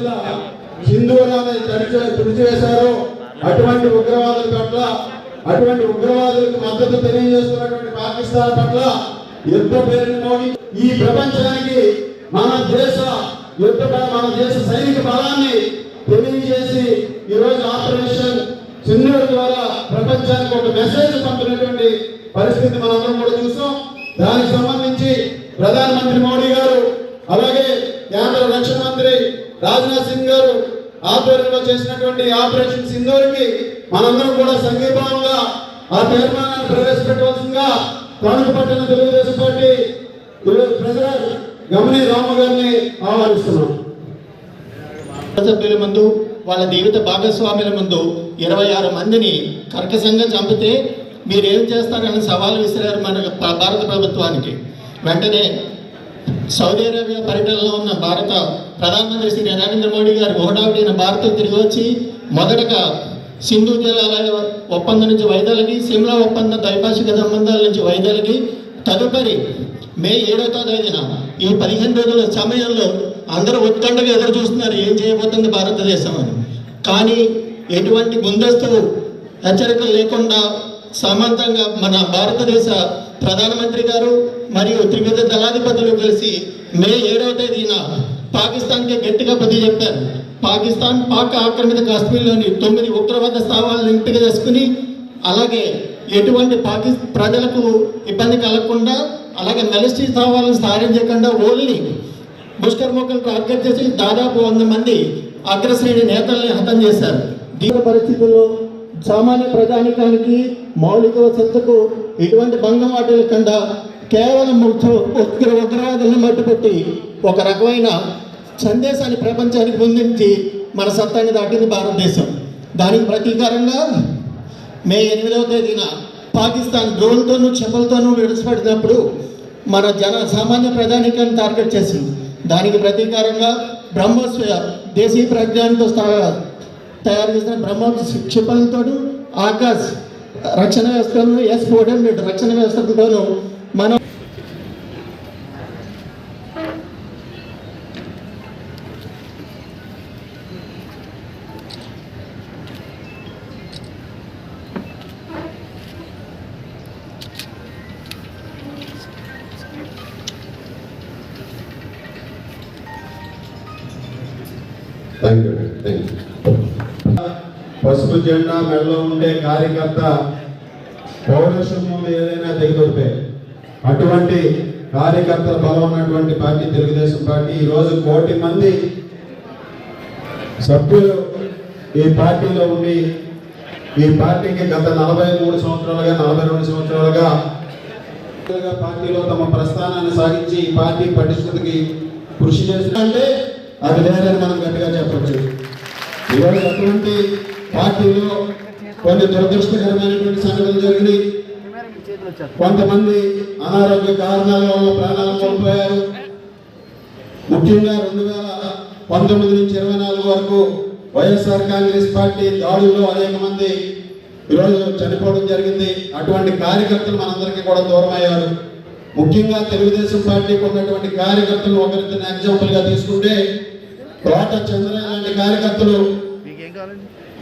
రోజుల హిందువులను తడిచే తుడిచివేశారో. అటువంటి ఉగ్రవాదుల పట్ల అటువంటి ఉగ్రవాదులకు మద్దతు తెలియజేస్తున్నటువంటి పాకిస్తాన్ పట్ల యుద్ధ పేరుని ఈ ప్రపంచానికి మన దేశ యుద్ధ మన దేశ సైనిక బలాన్ని తెలియజేసి ఈరోజు ఆపరేషన్ సింధూర్ ద్వారా ప్రపంచానికి ఒక మెసేజ్ పంపినటువంటి పరిస్థితి మనందరం కూడా చూసాం. దానికి సంబంధించి ప్రధానమంత్రి మోడీ గారు అలాగే కేంద్ర రక్షణ రాజ్నాథ్ సింగ్ గారు ఆధ్వర్యంలో చేసినటువంటి ఆపరేషన్ సింధూర్కి మనందరం కూడా సంఘీభావంగా ఆ తీర్మానాన్ని ప్రవేశపెట్టవలసిందిగా తణుకు పట్టిన తెలుగుదేశం పార్టీ ప్రెసిడెంట్ గమని రాము గారిని ఆహ్వానిస్తున్నాం. సభ్యుల ముందు వాళ్ళ జీవిత భాగస్వాముల ముందు ఇరవై ఆరు మందిని కర్కశంగా చంపితే మీరేం చేస్తారని సవాల్ విసిరారు మన భారత ప్రభుత్వానికి. వెంటనే సౌదీ అరేబియా పర్యటనలో ఉన్న భారత ప్రధానమంత్రి శ్రీ నరేంద్ర మోడీ గారు ఒకటావిడైన భారత్ తిరిగి వచ్చి మొదటగా సింధు జలాలయ ఒప్పందం నుంచి వైద్యాలకి సిమ్లా ఒప్పంద ద్వైపాక్షిక సంబంధాల నుంచి వైద్యాలకి తదుపరి మే ఏడవ తేదీన ఈ పదిహేను రోజుల సమయంలో అందరూ ఉత్కంఠగా ఎదురు చూస్తున్నారు ఏం చేయబోతుంది భారతదేశం అని. కానీ ఎటువంటి ముందస్తు హెచ్చరికలు లేకుండా సమంతంగా మన భారతదేశ ప్రధానమంత్రి గారు మరియు త్రివిధ దళాధిపతులు కలిసి మే ఏడవ తేదీన పాకిస్తాన్కి గట్టిగా బుద్ధి చెప్పారు. పాకిస్తాన్ పాక్ ఆక్రమిత కాశ్మీర్లోని తొమ్మిది ఉగ్రవాద స్థావాలను ఎంపిక చేసుకుని అలాగే ఎటువంటి పాకి ప్రజలకు ఇబ్బంది కలగకుండా అలాగే నలిస్టీ స్థావాలను సాధించకుండా ఓన్లీ ముష్కర్ మొక్కలు టార్గెట్ చేసి దాదాపు వంద మంది అగ్రశ్రేణి నేతల్ని హతం చేశారు. దీని పరిస్థితుల్లో సామాన్య ప్రజానికానికి మౌలిక వసతులకు ఎటువంటి భంగం వాటిల్లకుండా కేవలం ముఖ్య ఉగ్ర ఉగ్రవాదులను మట్టుపెట్టి ఒక రకమైన సందేశాన్ని ప్రపంచానికి పొందించి మన సత్తాన్ని దాటింది భారతదేశం. దానికి ప్రతీకారంగా మే ఎనిమిదవ తేదీన పాకిస్తాన్ డ్రోన్తోనూ చెప్పులతోనూ విడిచిపెట్టినప్పుడు మన జన సామాన్య ప్రజానికాన్ని టార్గెట్ చేసింది. దానికి ప్రతీకారంగా బ్రహ్మోస్ దేశీయ ప్రజ్ఞానంతో తయారు చేసిన బ్రహ్మోస్ క్షిపణులతో ఆకాశ్ రక్షణ వ్యవస్థను ఎస్ ఫోర్ హండ్రెడ్ రక్షణ వ్యవస్థలతోనూ మనం పసుపు జెండా మెడలో ఉండే కార్యకర్త పౌరుషం ఏదైనా తెగిదొరిపే అటువంటి కార్యకర్తల బలం ఉన్నటువంటి పార్టీ తెలుగుదేశం పార్టీ ఈరోజు కోటి మంది సభ్యులు ఈ పార్టీలో ఉండి ఈ పార్టీకి గత నలభై మూడు సంవత్సరాలుగా నలభై రెండు సంవత్సరాలుగా పార్టీలో తమ ప్రస్థానాన్ని సాగించి ఈ పార్టీ పటిష్టతకి కృషి చేస్తుంటే అది లేదని మనం గట్టిగా చెప్పచ్చు. ఈరోజు అటువంటి పార్టీలో కొన్ని దురదృష్టకరమైనటువంటి సంఘటనలు జరిగినాయి. కొంతమంది అనారోగ్య కారణాల వల్ల ప్రాణాలు కోల్పోయారు. ముఖ్యంగా రెండు వేల పంతొమ్మిది నుంచి ఇరవై నాలుగు వరకు వైఎస్ఆర్ కాంగ్రెస్ పార్టీ దాడుల్లో అనేక మంది ఈరోజు చనిపోవడం జరిగింది. అటువంటి కార్యకర్తలు మనందరికీ కూడా దూరం అయ్యారు ముఖ్యంగా తెలుగుదేశం పార్టీకి ఉన్నటువంటి కార్యకర్తలు ఒకరిద్దరిని ఎగ్జాంపుల్గా తీసుకుంటే తోట చంద్ర లాంటి కార్యకర్తలు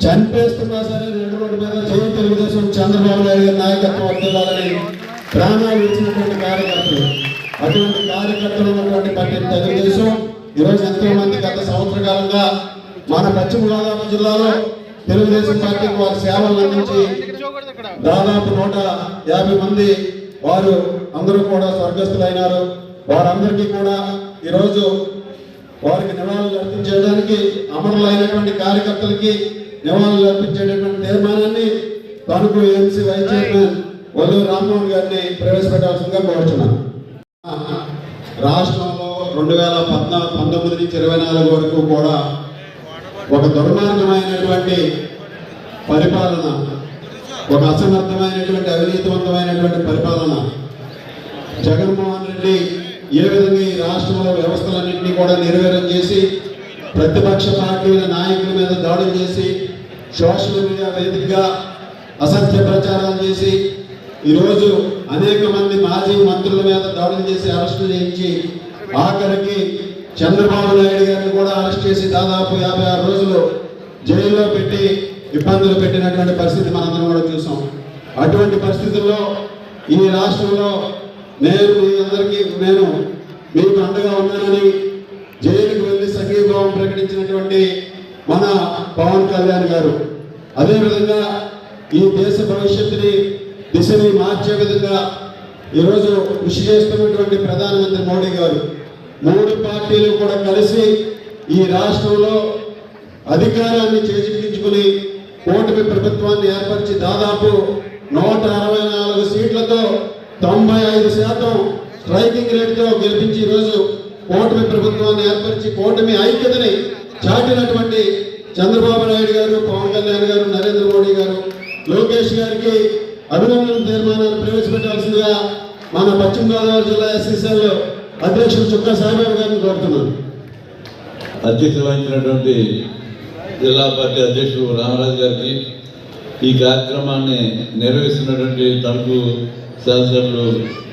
చంపేస్తున్నా సరే రెండు రోడ్డు మీద జై తెలుగుదేశం చంద్రబాబు నాయుడు గారి నాయకత్వం వర్తిల్లాలని ప్రాణాలు ఇచ్చినటువంటి కార్యకర్తలు. అటువంటి కార్యకర్తలు ఉన్నటువంటి పట్టిన తెలుగుదేశం ఈరోజు ఎంతో మంది గత సంవత్సర కాలంగా మన పశ్చిమ గోదావరి జిల్లాలో తెలుగుదేశం పార్టీకి వారి సేవలు అందించి దాదాపు నూట యాభై మంది వారు అందరూ కూడా స్వర్గస్థులైనారు. వారందరికీ కూడా ఈరోజు వారికి నివాళులు అర్పించేయడానికి అమరులైనటువంటి కార్యకర్తలకి నివాళులు అర్పించేటటువంటి తీర్మానాన్ని Tanuku MC vice chairman Valluru Rammohan గారిని ప్రవేశపెట్టాల్సిందిగా కోరుతున్నాను రాష్ట్రంలో రెండు వేల పద్నాలుగు పంతొమ్మిది నుంచి ఇరవై నాలుగు వరకు కూడా ఒక దుర్మార్గమైనటువంటి పరిపాలన ఒక అసమర్థమైనటువంటి అవినీతివంతమైనటువంటి పరిపాలన జగన్మోహన్ రెడ్డి ఏ విధంగా ఈ రాష్ట్రంలో వ్యవస్థలన్నింటినీ కూడా నిర్వీర్యం చేసి ప్రతిపక్ష పార్టీల నాయకుల మీద దాడులు చేసి సోషల్ మీడియా వేదికగా అసత్య ప్రచారాలు చేసి ఈరోజు అనేక మంది మాజీ మంత్రుల మీద దాడులు చేసి అరెస్టులు చేయించి ఆఖరికి చంద్రబాబు నాయుడు గారిని కూడా అరెస్ట్ చేసి దాదాపు యాభై ఆరు రోజులు జైల్లో పెట్టి ఇబ్బందులు పెట్టినటువంటి పరిస్థితి మనందరం కూడా చూసాం. అటువంటి పరిస్థితుల్లో ఈ రాష్ట్రంలో నేను మీ అందరికీ నేను మీకు అండగా ఉన్నానని జైలుకు సంఘీభావం ప్రకటించినటువంటి మన పవన్ కళ్యాణ్ గారు. అదేవిధంగా ఈ దేశ భవిష్యత్తుని దిశని మార్చే విధంగా ఈరోజు కృషి చేస్తున్నటువంటి ప్రధానమంత్రి మోడీ గారు. మూడు పార్టీలు కూడా కలిసి ఈ రాష్ట్రంలో అధికారాన్ని చేజిక్కించుకుని కూటమి ప్రభుత్వాన్ని ఏర్పరిచి దాదాపు నూట అరవై నాలుగు సీట్లతో తొంభై ఐదు శాతం స్ట్రైకింగ్ రేట్తో గెలిపించి ఈరోజు కూటమి ప్రభుత్వాన్ని ఏర్పరిచి కూటమి ఐక్యతని చాటినటువంటి చంద్రబాబు నాయుడు గారు పవన్ కళ్యాణ్ గారు నరేంద్ర మోడీ గారు లోకేష్ గారికి అభినందన తీర్మానాన్ని ప్రవేశపెట్టాల్సిందిగా మన పశ్చిమ గోదావరి జిల్లా ఎస్సీసీఎల్ అధ్యక్షుడు చుక్కా సాయిబాబు గారిని కోరుతున్నాను. అధ్యక్షత వహించినటువంటి జిల్లా పార్టీ అధ్యక్షుడు రామరాజు గారికి ఈ కార్యక్రమాన్ని నిర్వహిస్తున్నటువంటి తణుకు శాసనసభ్యులు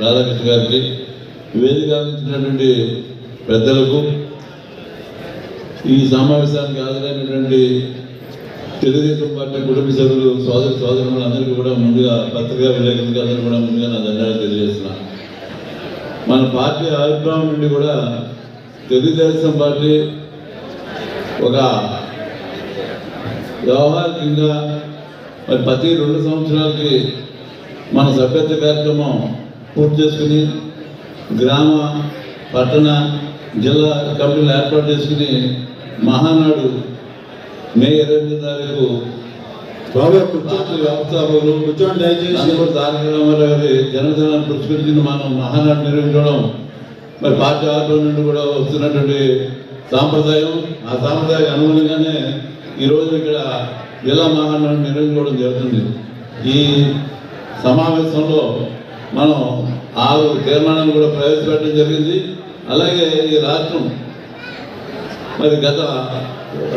రాధాకృష్ణ గారికి వేదిక అందించినటువంటి పెద్దలకు ఈ సమావేశానికి హాజరైనటువంటి తెలుగుదేశం పార్టీ కుటుంబ సభ్యులు సోదర సోదరులు అందరికీ కూడా ముందుగా పత్రికా విలేకరులకు అందరూ కూడా ముందుగా నా ధన్యవాదాలు తెలియజేస్తున్నా. మన పార్టీ ఆవిర్భావం నుండి కూడా తెలుగుదేశం పార్టీ ఒక వ్యవహారికంగా మరి ప్రతి రెండు సంవత్సరాలకి మన సభ్యత్వ కార్యక్రమం పూర్తి చేసుకుని గ్రామ పట్టణ జిల్లా కమిటీలు ఏర్పాటు చేసుకుని మహానాడు మే ఇరవై ఎనిమిది తారీఖు వ్యవస్థాపకులు కూర్చోండి దయచేసి. నందమూరి తారక రామారావు గారి జన్మదినాన్ని పురస్కరించిన మనం మహానాడు నిర్వహించడం. మరి పార్టీ ఆర్డర్ నుండి కూడా వస్తున్నటువంటి సాంప్రదాయం ఆ సాంప్రదాయం అనుగుణంగానే ఈరోజు ఇక్కడ జిల్లా మహానాడు నిర్వహించుకోవడం జరుగుతుంది. ఈ సమావేశంలో మనం ఆరు తీర్మానాలు కూడా ప్రవేశపెట్టడం జరిగింది. అలాగే ఈ రాష్ట్రం మరి గత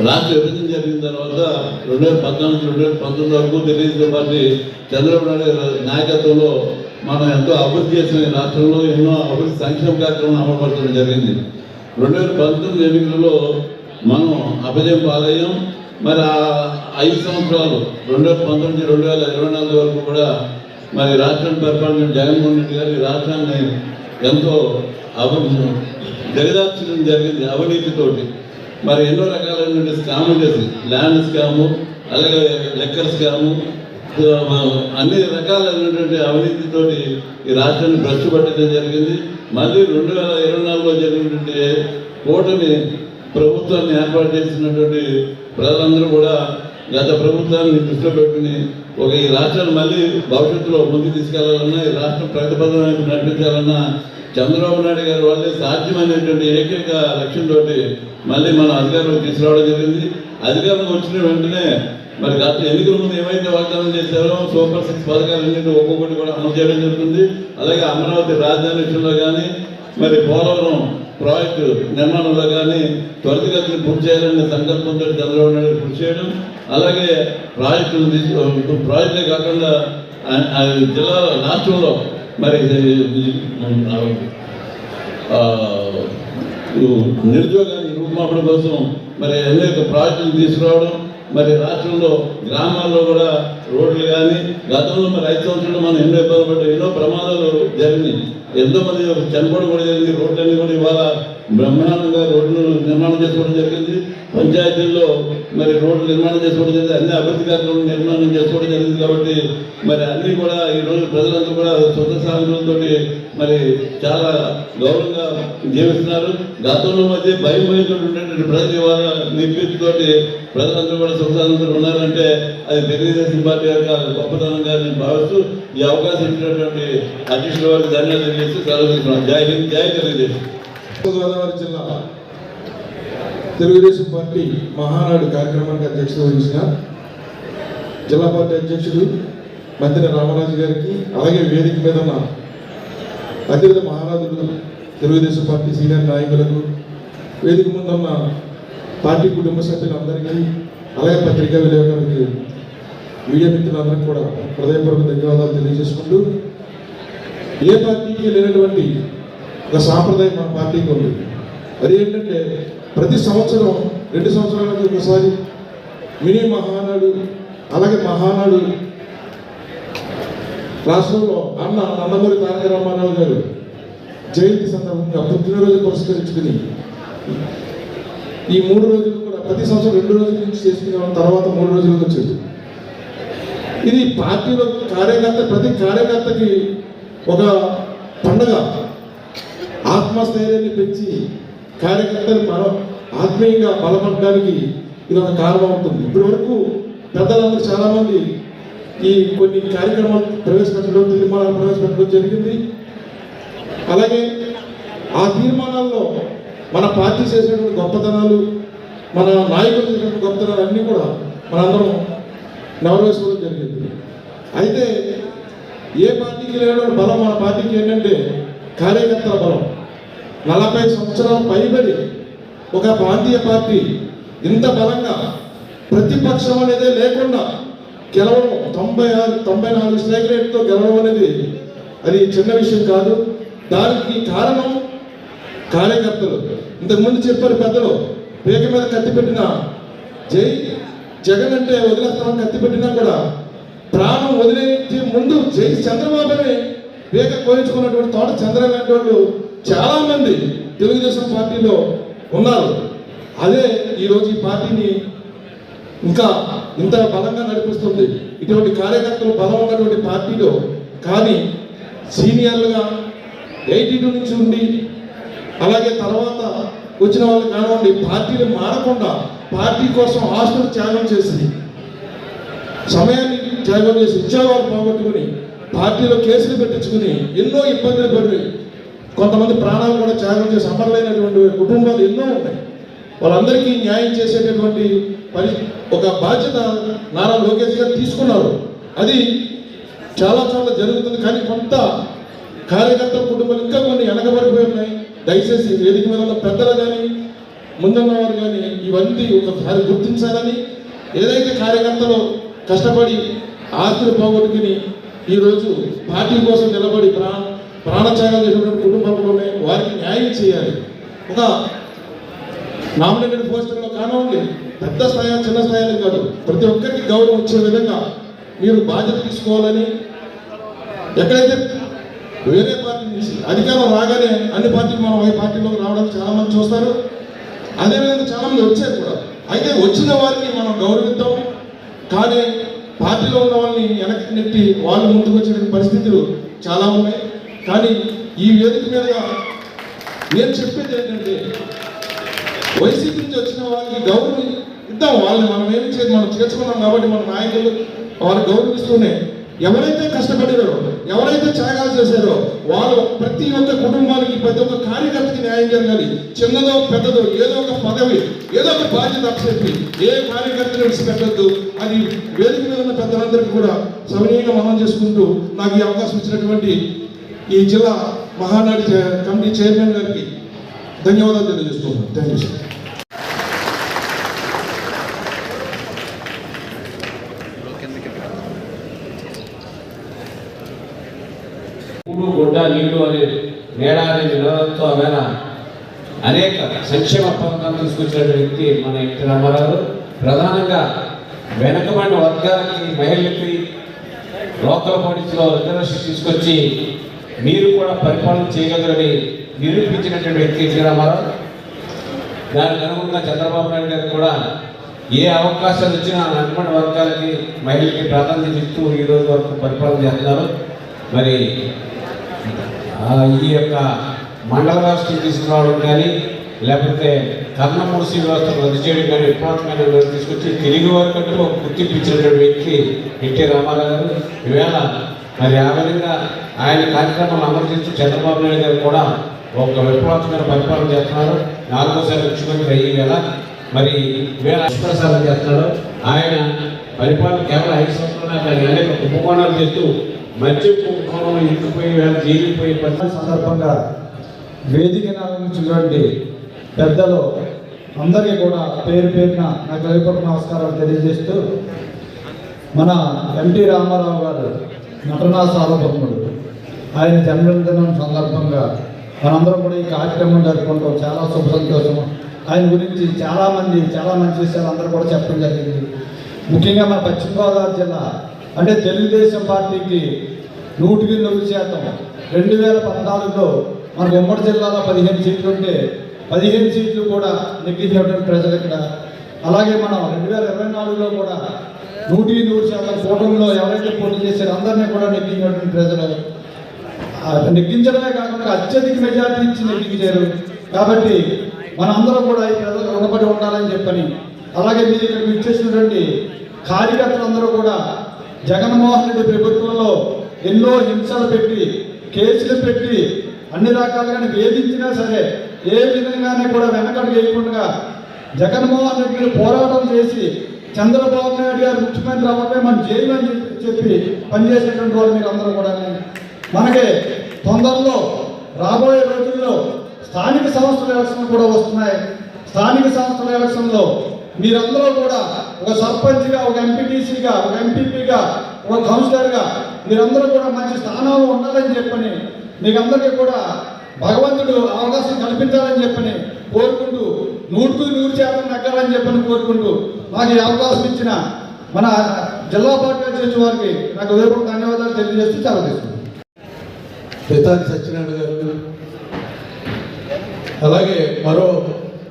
రాష్ట్ర విభజన జరిగిన తర్వాత రెండు వేల పద్నాలుగు రెండు వేల పంతొమ్మిది వరకు తెలుగుదేశం పార్టీ చంద్రబాబు నాయుడు నాయకత్వంలో మనం ఎంతో అభివృద్ధి చేసిన ఈ రాష్ట్రంలో ఎన్నో అభివృద్ధి సంక్షేమ కార్యక్రమాలు అమలుపరచడం జరిగింది. రెండు వేల పంతొమ్మిది ఎన్నికలలో మనం అపజయం పాలయ్యాం. మరి ఆ ఐదు సంవత్సరాలు రెండు వేల పంతొమ్మిది రెండు వేల ఇరవై నాలుగు వరకు కూడా మరి రాష్ట్రాన్ని పరిపాలన జగన్మోహన్ రెడ్డి గారు ఈ రాష్ట్రాన్ని ఎంతో అభి జగదార్చనం జరిగింది అవినీతితోటి. మరి ఎన్నో రకాలైనటువంటి స్కామ్ చేసి ల్యాండ్ స్కాము అలాగే లెక్కర్ స్కాము అన్ని రకాలైనటువంటి అవినీతితోటి ఈ రాష్ట్రాన్ని భ్రష్టు పట్టడం జరిగింది. మళ్ళీ రెండు వేల ఇరవై నాలుగులో జరిగినటువంటి కూటమి ప్రభుత్వాన్ని ఏర్పాటు చేసినటువంటి ప్రజలందరూ కూడా గత ప్రభుత్వాన్ని దృష్టిలో పెట్టుకుని ఒక ఈ రాష్ట్రాన్ని మళ్ళీ భవిష్యత్తులో ముందుకు తీసుకెళ్ళాలన్నా ఈ రాష్ట్రం ప్రగతిపదం నడిపించాలన్నా చంద్రబాబు నాయుడు గారి వల్లే సాధ్యమైనటువంటి ఏకైక లక్ష్యంతో మళ్ళీ మన అధికారంలో తీసుకురావడం జరిగింది. అధికారంలో వచ్చిన వెంటనే మరి గత ఎన్నికల ముందు ఏమైతే వాగ్దానం చేశారో సూపర్ సిక్స్ పథకాలన్నింటి ఒక్కొక్కటి కూడా అమలు చేయడం జరుగుతుంది. అలాగే అమరావతి రాజధాని విషయంలో కానీ మరి పోలవరం ప్రాజెక్టు నిర్మాణంలో కానీ త్వరితగతిని పూర్తి చేయాలనే సంకల్పంతో చంద్రబాబు నాయుడు గారు కృషి చేయడం. అలాగే ప్రాజెక్టులు తీసు ప్రాజెక్టే కాకుండా జిల్లా రాష్ట్రంలో మరి నిరుద్యోగాన్ని రూపుమాపడం కోసం మరి అనేక ప్రాజెక్టులు తీసుకురావడం మరి రాష్ట్రంలో గ్రామాల్లో కూడా రోడ్లు కానీ గతంలో మరి ఐదు సంవత్సరాలు మనం ఎన్నో ఇబ్బంది పడ్డాం ఎన్నో ప్రమాదాలు జరిగినాయి. ఎంతో మంది చనిపోవడం కూడా జరిగింది రోడ్లన్నీ కూడా ఇవాళ బ్రహ్మాండంగా రోడ్లు నిర్మాణం చేసుకోవడం జరిగింది. పంచాయతీల్లో మరి రోడ్లు నిర్మాణం చేసుకోవడం జరిగింది. అన్ని అభివృద్ధి కార్యక్రమాలు నిర్మాణం చేసుకోవడం జరిగింది కాబట్టి మరి అన్ని కూడా ఈ ప్రజలందరూ కూడా సొంత సాధనలతో మరి చాలా గౌరవంగా జీవిస్తున్నారు. గతంలో మధ్య భయం భయంతో ఉండేటువంటి ప్రజలు ఇవాళ నిర్భీతితోటి ప్రజలందరూ కూడా సుఖసాధనతో ఉన్నారంటే అది తెలుగుదేశం పార్టీ యొక్క గొప్పతనంగా నేను భావిస్తూ ఈ అవకాశం ఇచ్చినటువంటి అధ్యక్షుల వారికి ధన్యవాదాలు తెలియజేస్తూ సెలవు తీసుకున్నాను. జై హింద్ జై తెలుగుదేశం. గోదావరి జిల్లా తెలుగుదేశం పార్టీ మహానాడు కార్యక్రమానికి అధ్యక్షత వహించిన జిల్లా పార్టీ అధ్యక్షుడు మంత్రి రామరాజు గారికి అలాగే వేదిక మీద ఉన్న అతిథి మహారాజులు తెలుగుదేశం పార్టీ సీనియర్ నాయకులకు వేదిక ముందున్న పార్టీ కుటుంబ సభ్యులందరికీ అలాగే పత్రికా విలేకరులకి మీడియా మిత్రులందరికీ కూడా హృదయపూర్వక ధన్యవాదాలు తెలియజేసుకుంటూ ఏ పార్టీకి లేనటువంటి ఒక సాంప్రదాయం మన పార్టీకి ఉంది. అది ఏంటంటే ప్రతి సంవత్సరం రెండు సంవత్సరాలకి ఒకసారి మినీ మహానాడు అలాగే మహానాడు రాష్ట్రంలో అన్న నందమూరి తారక రామారావు గారు జయంతి సందర్భంగా పుట్టినరోజు పురస్కరించుకుని ఈ మూడు రోజులు కూడా ప్రతి సంవత్సరం రెండు రోజుల నుంచి చేసుకునే తర్వాత మూడు రోజులకు వచ్చేది. ఇది పార్టీలో కార్యకర్త ప్రతి కార్యకర్తకి ఒక పండగ. ఆత్మస్థైర్యాన్ని పెంచి కార్యకర్తలు మనం ఆత్మీయంగా బలపడడానికి ఇది ఒక కారణం అవుతుంది. ఇప్పటి వరకు పెద్దలందరూ చాలామంది ఈ కొన్ని కార్యక్రమాలు ప్రవేశపెట్టడం తీర్మానాలు ప్రవేశపెట్టడం జరిగింది. అలాగే ఆ తీర్మానాల్లో మన పార్టీ చేసినటువంటి గొప్పతనాలు మన నాయకులు చేసినటువంటి గొప్పతనాలు అన్నీ కూడా మనందరం నెరవేర్చుకోవడం జరిగింది. అయితే ఏ పార్టీకి లేని బలం మన పార్టీకి ఏంటంటే కార్యకర్తల బలం. నలభై సంవత్సరాలు పైబడి ఒక ప్రాంతీయ పార్టీ ఇంత బలంగా ప్రతిపక్షం అనేదే లేకుండా గెలవడం తొంభై ఆరు తొంభై నాలుగు స్ట్రైక్ రేట్తో గెలవడం అనేది అది చిన్న విషయం కాదు. దానికి కారణం కార్యకర్తలు. ఇంతకుముందు చెప్పారు పెద్దలు పేక మీద కత్తి పెట్టిన జై జగన్ అంటే వదిలేస్తామని కత్తి పెట్టినా కూడా ప్రాణం వదిలేసే ముందు జై చంద్రబాబుని వేగ కోయించుకున్నటువంటి తోట చంద్ర లాంటి వాళ్ళు చాలా మంది తెలుగుదేశం పార్టీలో ఉన్నారు. అదే ఈరోజు ఈ పార్టీని ఇంకా ఇంత బలంగా నడిపిస్తుంది. ఇటువంటి కార్యకర్తలు బలం ఉన్నటువంటి పార్టీలో కానీ సీనియర్లుగా ఎయిటీ టూ నుంచి ఉండి అలాగే తర్వాత వచ్చిన వాళ్ళు కానివ్వండి పార్టీలు మారకుండా పార్టీ కోసం ఆస్తులు త్యాగం చేసి సమయాన్ని త్యాగం చేసి ఉద్యోగాలు పోగొట్టుకుని పార్టీలో కేసులు పెట్టించుకుని ఎన్నో ఇబ్బందులు పడి కొంతమంది ప్రాణాలు కూడా త్యాగం చేసి అమరులైనటువంటి కుటుంబాలు ఎన్నో ఉన్నాయి. వాళ్ళందరికీ న్యాయం చేసేటటువంటి పరి ఒక బాధ్యత నారా లోకేష్ గారు తీసుకున్నారు. అది చాలా చోట్ల జరుగుతుంది. కానీ కొంత కార్యకర్తల కుటుంబాలు ఇంకా కొన్ని వెనకబడిపోయి ఉన్నాయి. దయచేసి వేదిక మీద ఉన్న పెద్దలు కానీ ముందున్నవారు కానీ ఇవన్నీ ఒకసారి గుర్తించాలని ఏదైతే కార్యకర్తలు కష్టపడి ఆస్తులు పోగొట్టుకుని ఈరోజు పార్టీ కోసం నిలబడి ప్రాణ ప్రాణత్యాగం చేసినటువంటి కుటుంబాలు వారికి న్యాయం చేయాలి. ఒక నామినేటెడ్ పోస్టర్లో కానివ్వండి పెద్ద స్థాయి చిన్న స్థాయిలో కాదు ప్రతి ఒక్కరికి గౌరవం వచ్చే విధంగా మీరు బాధ్యత తీసుకోవాలని ఎక్కడైతే వేరే పార్టీ నుంచి అధికారం రాగానే అన్ని పార్టీలు మనం ఏ పార్టీలోకి రావడానికి చాలా మంది చూస్తారు. అదేవిధంగా చాలా మంది వచ్చారు కూడా. అయితే వచ్చిన వారిని మనం గౌరవిద్దాం. కానీ పార్టీలో ఉన్న వాళ్ళని వెనక్కి నెట్టి వాళ్ళు ముందుకు వచ్చిన పరిస్థితులు చాలా ఉన్నాయి. కానీ ఈ వేదిక మీదుగా నేను చెప్పేది ఏంటంటే వైసీపీ నుంచి వచ్చిన వాళ్ళకి గౌరవం ఇద్దాం. వాళ్ళని మనం ఏమి చేయదు మనం చేర్చుకున్నాం కాబట్టి మన నాయకులు వాళ్ళు గౌరవిస్తూనే ఎవరైతే కష్టపడారో ఎవరైతే త్యాగాలు చేశారో వాళ్ళు ప్రతి ఒక్క కుటుంబానికి ప్రతి ఒక్క కార్యకర్తకి న్యాయం జరగాలి. చిన్నదో పెద్దదో ఏదో ఒక పదవి ఏదో ఒక బాధ్యత అప్పచెప్పి ఏ కార్యకర్తను విడిచిపెట్టద్దు. అది వేదిక మీద ఉన్న పెద్దలందరికీ కూడా సవినీయంగా మనం చేసుకుంటూ నాకు ఈ అవకాశం ఇచ్చినటువంటి ఈ జిల్లా మహానాడు కమిటీ చైర్మన్ గారికి ధన్యవాదాలు తెలియజేస్తున్నాను థ్యాంక్ యూ సార్. గుడ్డ నీళ్ళు అనే నేడాది అనే అనేక సంక్షేమ పథకాలు తీసుకొచ్చిన వ్యక్తి మన ఎన్టీ రామారావు. ప్రధానంగా వెనకబడిన వర్గాలకి మహిళలకి లోకల్ బాడీస్లో రిజర్వేషన్ తీసుకొచ్చి మీరు కూడా పరిపాలన చేయగలరని నిరూపించినటువంటి వ్యక్తి ఎన్టీ రామారావు. దానికి అనుగుణంగా చంద్రబాబు నాయుడు గారు కూడా ఏ అవకాశాలు వచ్చినా వెనకబడిన వర్గాలకి మహిళలకి ప్రాధాన్యత ఇస్తూ ఈ రోజు వరకు పరిపాలన చేస్తున్నారు. మరి ఈ యొక్క మండల వ్యవస్థను తీసుకురావడం కానీ లేకపోతే కర్ణమూర్తి వ్యవస్థను రద్దు చేయడం కానీ విప్లవాత్మకమైన తీసుకొచ్చి తెలుగు వారికంటూ ఒక గుర్తింపు ఇచ్చినటువంటి వ్యక్తి ఎన్టీ రామారావు గారు. ఈవేళ మరి ఆ విధంగా ఆయన కార్యక్రమాలు అమలు చేస్తూ చంద్రబాబు నాయుడు గారు కూడా ఒక విప్లవాత్మకమైన పరిపాలన చేస్తున్నారు. నాలుగోసారి ముఖ్యమంత్రి అయ్యి వేళ మరి వేళ ప్రసాదం చేస్తున్నాడు. ఆయన పరిపాలన కేవలం ఐదు సంవత్సరాలు అనేక కుంభకోణాలు చేస్తూ మంచి కుంభకోణంలో ఇరుక్కుపోయి వేళ జీవిపోయి సందర్భంగా వేదిక చూడండి పెద్దలు అందరికీ కూడా పేరు పేరున నా హృదయపూర్వక నమస్కారాలు తెలియజేస్తూ మన ఎన్టీ రామారావు గారు నటనా సార్వభౌముడు ఆయన జన్మదినం సందర్భంగా మనందరం కూడా ఈ కార్యక్రమం జరుపుకుంటాం. చాలా శుభ సంతోషం. ఆయన గురించి చాలామంది చాలా మంచి విషయాలు అందరూ కూడా చెప్పడం జరిగింది. ముఖ్యంగా మన పశ్చిమ గోదావరి జిల్లా అంటే తెలుగుదేశం పార్టీకి నూటికి నూరు శాతం. రెండు వేల పద్నాలుగులో మన ఉమ్మడి జిల్లాలో పదిహేను సీట్లు ఉంటే పదిహేను సీట్లు కూడా నెగ్గించినటువంటి ప్రజలు ఇక్కడ అలాగే మనం రెండు వేల ఇరవై నాలుగులో కూడా నూటి నూరు శాతం కూటమిలో ఎవరైతే పోటీ చేశారో అందరినీ కూడా నెగ్గించినటువంటి ప్రజలు. నెగ్గించడమే కాకుండా అత్యధిక మెజార్టీ ఇచ్చి నెగ్గించారు. కాబట్టి మనందరం కూడా ఈ ప్రజలకు రుణపడి ఉండాలని చెప్పని అలాగే మీరు ఇక్కడ విచ్చేసినటువంటి కార్యకర్తలందరూ కూడా జగన్మోహన్ రెడ్డి ప్రభుత్వంలో ఎన్నో హింసలు పెట్టి కేసులు పెట్టి అన్ని రకాలుగా వేధించినా సరే ఏ విధంగానే కూడా వెనకడు వేయకుండా జగన్మోహన్ రెడ్డిని పోరాటం చేసి చంద్రబాబు నాయుడు గారు ముఖ్యమంత్రి అవ్వకపోయి మనం చేయమని చెప్పి పనిచేసేటువంటి వాళ్ళు మీరు అందరూ కూడా. మనకి తొందరలో రాబోయే రోజుల్లో స్థానిక సంస్థల ఎలక్షన్ కూడా వస్తున్నాయి. స్థానిక సంస్థల ఎలక్షన్లో మీరందరూ కూడా ఒక సర్పంచ్గా ఒక ఎంపీటీసీగా ఒక ఎంపీపీగా ఒక కౌన్సిలర్గా మీరందరూ కూడా మంచి స్థానంలో ఉండాలని చెప్పని మీకు అందరికీ కూడా భగవంతుడు అవకాశం కల్పించాలని చెప్పని కోరుకుంటూ నూటుకు నూరు శాతం నెగ్గాలని చెప్పని కోరుకుంటూ నాకు ఈ అవకాశం ఇచ్చిన మన జిల్లా పార్టీ అధ్యక్షుల వారికి నాకు ఉదయపూర్ ధన్యవాదాలు తెలియజేస్తూ చాలా తీసుకుంటాను పితాని సత్యనారాయణ గారు అలాగే మరో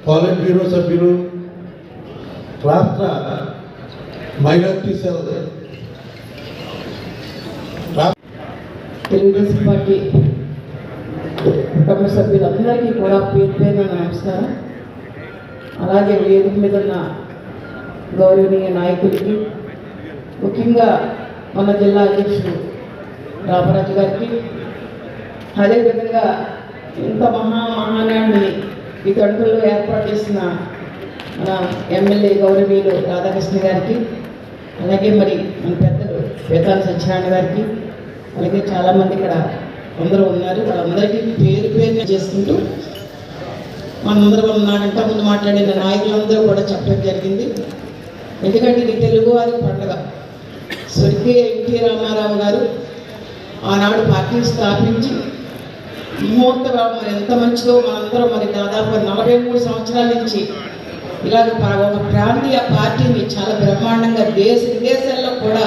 పాలిట్ బ్యూరో సభ్యులు రాష్ట్ర మైనార్టీ సెల్ తెలుగుదేశం పార్టీ కుటుంబ సభ్యులందరికీ కూడా పేరు పేరున నమస్కారం. అలాగే వేదిక మీద ఉన్న గౌరవనీయ నాయకులకి ముఖ్యంగా మన జిల్లా అధ్యక్షుడు రామరాజు గారికి అదేవిధంగా ఇంత మహా మహానాన్ని ఈ తండ్రులు ఏర్పాటు చేసిన మన ఎమ్మెల్యే గౌరవీయులు రాధాకృష్ణ గారికి అలాగే మరి మన పెద్దలు వేతాల సత్యనారాయణ గారికి అలాగే చాలామంది ఇక్కడ అందరూ ఉన్నారు. వాళ్ళందరికీ పేరు పేరున చేసుకుంటూ మనందరం నాకంట ముందు మాట్లాడిన నాయకులందరూ కూడా చెప్పడం జరిగింది. ఎందుకంటే ఇది తెలుగువారి పండుగ. స్వర్గీయ ఎన్టీ రామారావు గారు ఆనాడు పార్టీని స్థాపించి ముహూర్తం మరి ఎంత మంచిదో మనందరం మరి దాదాపు నలభై మూడు సంవత్సరాల నుంచి ఇలాగ ఒక ప్రాంతీయ పార్టీని చాలా బ్రహ్మాండంగా దేశ విదేశాల్లో కూడా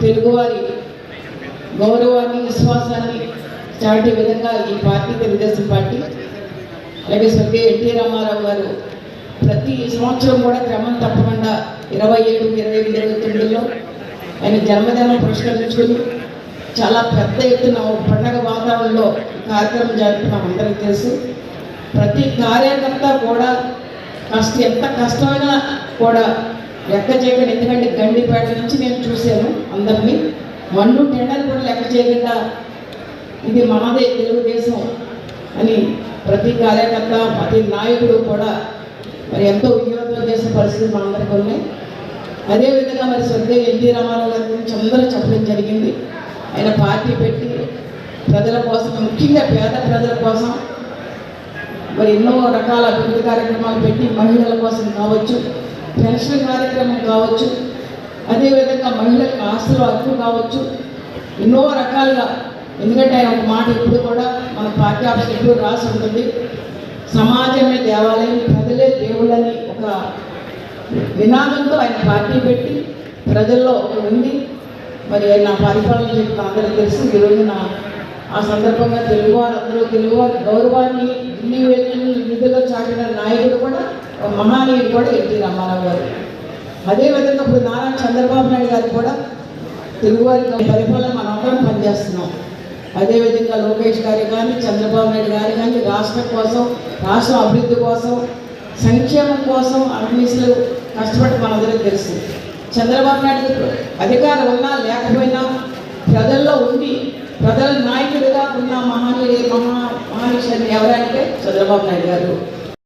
తెలుగువారి గౌరవాన్ని విశ్వాసాన్ని చాటే విధంగా ఈ పార్టీ తెలుగుదేశం పార్టీ అలాగే స్వర్గీయ ఎన్టీ రామారావు గారు ప్రతి సంవత్సరం కూడా క్రమం తప్పకుండా ఇరవై ఏడు ఇరవై ఎనిమిది ఇరవై తొమ్మిదిలో ఆయన జన్మదినం పురస్కరించుకుని చాలా పెద్ద ఎత్తున పండగ వాతావరణంలో కార్యక్రమం జరుపుకున్నాం అందరికీ తెలుసు. ప్రతి కార్యకర్త కూడా కష్ట ఎంత కష్టమైనా కూడా లెక్క చేయకుండా. ఎందుకంటే గండిపేట నుంచి నేను చూశాను అందరినీ. మన్ను టెండర్ కూడా లెక్క చేయకుండా ఇది మనదే తెలుగుదేశం అని ప్రతి కార్యకర్త ప్రతి నాయకుడు కూడా మరి ఎంతో విజయవంతం చేసిన పరిస్థితి మనందరికీ ఉన్నాయి అదేవిధంగా మరి స్వర్గీయ ఎన్టీ రామారావు గారి గురించి అందరూ చెప్పడం జరిగింది. ఆయన పార్టీ పెట్టి ప్రజల కోసం ముఖ్యంగా పేద ప్రజల కోసం మరి ఎన్నో రకాల అభివృద్ధి కార్యక్రమాలు పెట్టి మహిళల కోసం కావచ్చు పెన్షన్ కార్యక్రమం కావచ్చు అదేవిధంగా మహిళలకు ఆస్తులు అర్థం కావచ్చు. ఎన్నో రకాలుగా. ఎందుకంటే ఆయన ఒక మాట ఇప్పుడు కూడా మన పార్టీ ఎప్పుడు రాసి ఉంటుంది. సమాజమే దేవాలయం ప్రజలే దేవుళ్ళని ఒక నినాదంతో ఆయన పార్టీ పెట్టి ప్రజల్లో ఒక ఉంది. మరి ఆయన పరిపాలన చెప్పిన అందరికీ తెలుసు. ఈ రోజున ఆ సందర్భంగా తెలుగువారు అందరూ తెలుగువారి గౌరవాన్ని ఢిల్లీ వెళ్ళి నిధుల్లో చాటిన నాయకుడు కూడా ఒక మహానీయుడు కూడా ఎన్టీ రామారావు గారు. అదేవిధంగా ఇప్పుడు నారా చంద్రబాబు నాయుడు గారు కూడా తెలుగువారి పరిపాలన మనందరం పనిచేస్తున్నాం. అదేవిధంగా లోకేష్ గారు కానీ చంద్రబాబు నాయుడు గారు కానీ రాష్ట్రం కోసం రాష్ట్ర అభివృద్ధి కోసం సంక్షేమం కోసం అన్నిసలు కష్టపడి మనందరికీ తెలుసు. చంద్రబాబు నాయుడు అధికారం ఉన్నా లేకపోయినా ప్రజల్లో ఉండి ప్రజల నాయకుడిగా ఉన్న మహానీయుడు మహా మహానీయుడు ఎవరంటే చంద్రబాబు నాయుడు గారు.